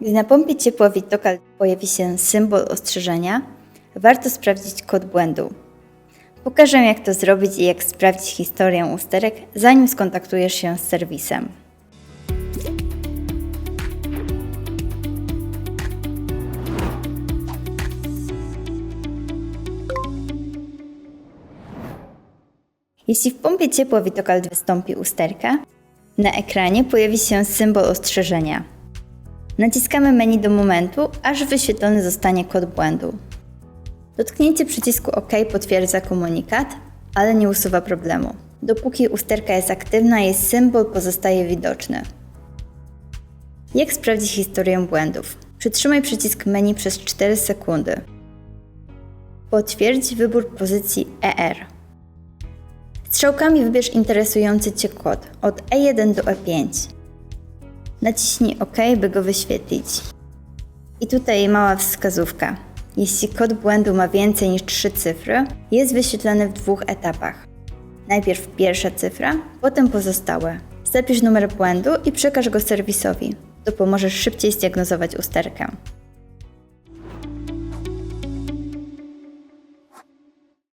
Gdy na pompie ciepła Vitokal pojawi się symbol ostrzeżenia, warto sprawdzić kod błędu. Pokażę jak to zrobić i jak sprawdzić historię usterek, zanim skontaktujesz się z serwisem. Jeśli w pompie ciepła Vitokal wystąpi usterka, na ekranie pojawi się symbol ostrzeżenia. Naciskamy menu do momentu, aż wyświetlony zostanie kod błędu. Dotknięcie przycisku OK potwierdza komunikat, ale nie usuwa problemu. Dopóki usterka jest aktywna, jej symbol pozostaje widoczny. Jak sprawdzić historię błędów? Przytrzymaj przycisk menu przez 4 sekundy. Potwierdź wybór pozycji ER. Strzałkami wybierz interesujący Cię kod od E1 do E5. Naciśnij OK, by go wyświetlić. I tutaj mała wskazówka. Jeśli kod błędu ma więcej niż 3 cyfry, jest wyświetlany w dwóch etapach. Najpierw pierwsza cyfra, potem pozostałe. Zapisz numer błędu i przekaż go serwisowi. To pomoże szybciej zdiagnozować usterkę.